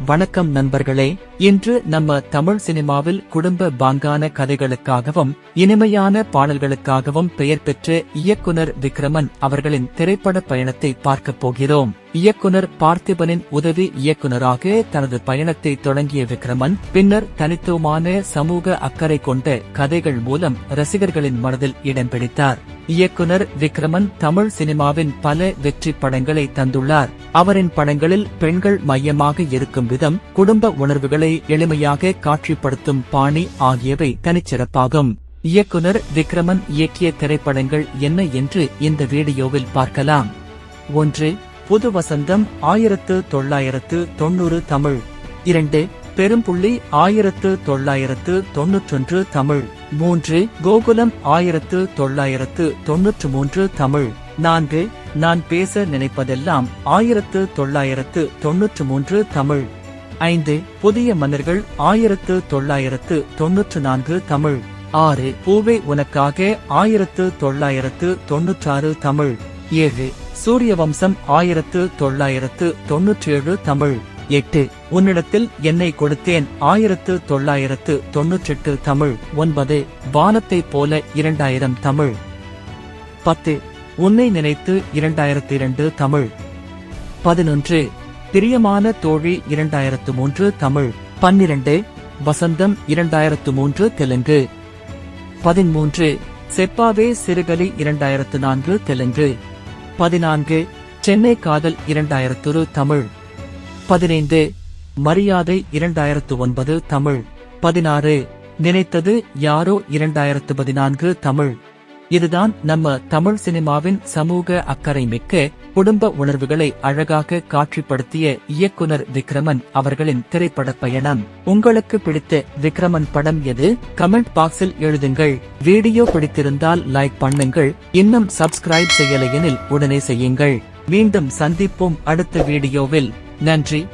வணக்கம் நண்பர்களே இன்று நம்ம தமிழ் சினிமாவில் குடும்ப பாங்கான கதைகளுக்காகவும் இனிமையான பாடல்களுக்காகவும் பெயர் பெற்ற இயக்குனர் விக்ரமன் அவர்களின் திரைப்பட பயணத்தை பார்க்கப் போகிறோம். இயக்குனர் பார்த்திபனின் உதவி இயக்குனராக தனது பயணத்தை தொடங்கிய விக்ரமன் பின்னர் தனித்துவமான சமூக அக்கறை கொண்ட கதைகள் மூலம் ரசிகர்களின் மனதில் இடம் பிடித்தார். இயக்குனர் விக்ரமன் தமிழ் சினிமாவின் பல வெற்றி படங்களை தந்துள்ளார். அவரின் படங்களில் பெண்கள் மையமாக இருக்கும் விதம் குடும்ப உணர்வுகளை எளிமையாக காட்சிப்படுத்தும் பாணி ஆகியவை தனிச்சிறப்பாகும். இயக்குனர் விக்ரமன் இயக்கிய திரைப்படங்கள் என்ன என்று இந்த வீடியோவில் பார்க்கலாம். ஒன்று புது வசந்தம் ஆயிரத்து தொள்ளாயிரத்து தொண்ணூறு தமிழ். இரண்டு பெரும்புள்ளி ஆயிரத்து தொள்ளாயிரத்து தொன்னூற்றொன்று தமிழ். மூன்று கோகுலம் ஆயிரத்து தொள்ளாயிரத்து தொன்னூற்று மூன்று தமிழ். நான்கு நான் பேச நினைப்பதெல்லாம் ஆயிரத்து தொள்ளாயிரத்து தொன்னூற்று மூன்று தமிழ். ஐந்து புதிய மன்னர்கள் ஆயிரத்து தொள்ளாயிரத்து தொன்னூற்று நான்கு தமிழ். ஆறு பூவே உனக்காக ஆயிரத்து தொள்ளாயிரத்து தொன்னூற்றாறு தமிழ். ஏழு. சூரிய வம்சம் ஆயிரத்து தொள்ளாயிரத்து தொன்னூற்றேழு தமிழ். எட்டு. உன்னிடத்தில் என்னை கொடுத்தேன். ஆயிரத்து தொள்ளாயிரத்து தொன்னூற்றெட்டு தமிழ். ஒன்பது. வானத்தைப் போல இரண்டாயிரம் தமிழ். பத்து. உன்னை நினைத்து இரண்டாயிரத்து இரண்டு தமிழ். பதினொன்று. பிரியமான தோழி இரண்டாயிரத்து மூன்று தமிழ். பன்னிரண்டு. வசந்தம் இரண்டாயிரத்து மூன்று தெலுங்கு. பதிமூன்று. செப்பாவே சிறுகலி இரண்டாயிரத்து நான்கு தெலுங்கு. பதினான்கு சென்னை காதல் இரண்டாயிரத்து தமிழ். பதினைந்து மரியாதை இரண்டாயிரத்து ஒன்பது தமிழ். பதினாறு நினைத்தது யாரோ இரண்டாயிரத்து பதினான்கு தமிழ். இதுதான் நம்ம தமிழ் சினிமாவின் சமூக அக்கறை மிக்க குடும்ப உணர்வுகளை அழகாக காட்சிப்படுத்திய இயக்குனர் விக்ரமன் அவர்களின் திரைப்பட பயணம். உங்களுக்கு பிடித்த விக்ரமன் படம் எது? கமெண்ட் பாக்ஸில் எழுதுங்கள். வீடியோ பிடித்திருந்தால் லைக் பண்ணுங்கள். இன்னும் சப்ஸ்கிரைப் செய்யலையெனில் உடனே செய்யுங்கள். மீண்டும் சந்திப்போம் அடுத்த வீடியோவில். நன்றி.